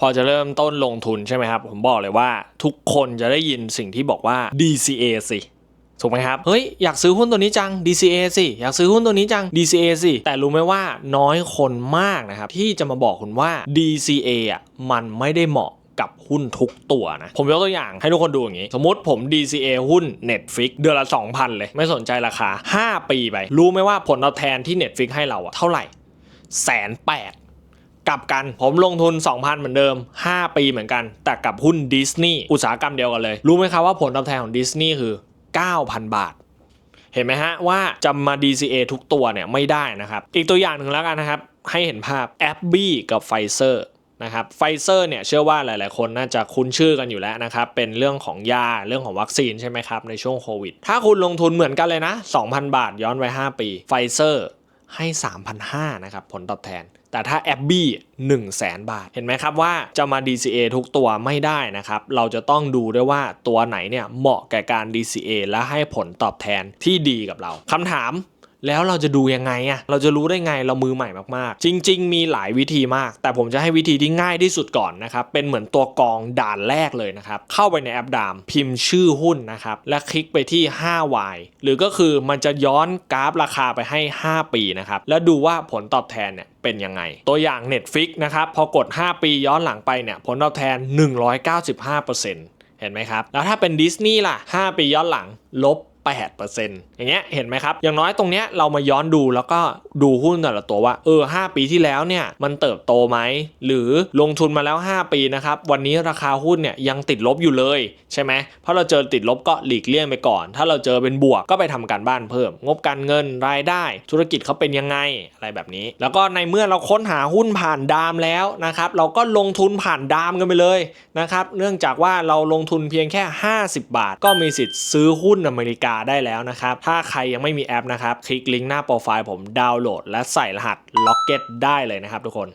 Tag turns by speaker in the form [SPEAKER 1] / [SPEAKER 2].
[SPEAKER 1] พอจะเริ่มต้นลงทุนใช่ไหมครับ ผมบอกเลยว่าทุกคนจะได้ยินสิ่งที่บอกว่า DCA สิถูกไหมครับ เฮ้ย อยากซื้อหุ้นตัวนี้จัง DCA สิ อยากซื้อหุ้นตัวนี้จัง DCA สิ แต่รู้ไหมว่าน้อยคนมากนะครับ ที่จะมาบอกคุณว่า DCA อะมันไม่ได้เหมาะกับหุ้นทุกตัวนะ ผมยกตัวอย่างให้ทุกคนดูอย่างนี้ สมมติผม DCA หุ้น Netflix เดือนละ 2,000 เลย ไม่สนใจราคา 5 ปีไป รู้ไหมว่าผลตอบแทนที่ Netflix ให้เราอะเท่าไหร่แสนแปด กลับกัน ผมลงทุน 2,000 เหมือนเดิม 5 ปีเหมือนกัน แต่กับหุ้นดิสนีย์อุตสาหกรรมเดียวกันเลย รู้ไหมครับว่าผลตอบแทนของดิสนีย์คือ 9,000 บาทเห็นไหมฮะว่าจะมา DCA ทุกตัวเนี่ยไม่ได้นะครับ อีกตัวอย่างหนึ่งแล้วกันนะครับ ให้เห็นภาพแอปบี้กับไฟเซอร์นะครับไฟเซอร์เนี่ยเชื่อว่าหลาย ๆ คนน่าจะคุ้นชื่อกันอยู่แล้วนะครับ เป็นเรื่องของยาเรื่องของวัคซีนใช่ไหมครับ ในช่วงโควิด ถ้าคุณลงทุนเหมือนกันเลยนะ 2,000 บาทย้อนไว้ 5 ปีไฟเซอร์ให้ 3,500นะครับผลตอบแทน แต่ถ้าแอบบี้1 0 0 0 0แบาท เห็นไหมครับว่าจะมา DCA ทุกตัวไม่ได้นะครับ เราจะต้องดูด้วยว่าตัวไหนเนี่ยเหมาะแก่การ DCA และให้ผลตอบแทนที่ดีกับเราคำถาม แล้วเราจะดูยังไงอะเราจะรู้ได้ไงเรามือใหม่มากๆ จริง ๆ มีหลายวิธีมาก แต่ผมจะให้วิธีที่ง่ายที่สุดก่อนนะครับ เป็นเหมือนตัวกองด่านแรกเลยนะครับ เข้าไปในแอปดาม พิมพ์ชื่อหุ้นนะครับ และคลิกไปที่ 5Y หรือก็คือมันจะย้อนกราฟราคาไปให้ 5 ปีนะครับ แล้วดูว่าผลตอบแทนเนี่ยเป็นยังไง ตัวอย่าง Netflix นะครับ พอกด 5 ปีย้อนหลังไปเนี่ย ผลตอบแทน 195%เห็นไหมครับ แล้วถ้าเป็นดิสนีย์ล่ะ 5 ปีย้อนหลังลบ 8%อย่างเงี้ยเห็นไหมครับ อย่างน้อยตรงเนี้ยเรามาย้อนดูแล้วก็ดูหุ้นแต่ละตัวว่าเออ 5 ปีที่แล้วเนี่ยมันเติบโตไหม หรือลงทุนมาแล้ว 5 ปีนะครับ วันนี้ราคาหุ้นเนี่ยยังติดลบอยู่เลยใช่ไหมเพราะเราเจอติดลบก็หลีกเลี่ยงไปก่อน ถ้าเราเจอเป็นบวกก็ไปทำการบ้านเพิ่ม งบการเงินรายได้ ธุรกิจเขาเป็นยังไงอะไรแบบนี้ แล้วก็ในเมื่อเราค้นหาหุ้นผ่านดามแล้วนะครับเราก็ลงทุนผ่านดามกันไปเลยนะครับเนื่องจากว่าเราลงทุนเพียงแค่ 50 บาท ก็มีสิทธิ์ซื้อหุ้นอเมริกาได้แล้วนะครับ ถ้าใครยังไม่มีแอปนะครับ คลิกลิงก์หน้าโปรไฟล์ผมดาวน์โหลด และใส่รหัสล็อกเก็ตได้เลยนะครับทุกคน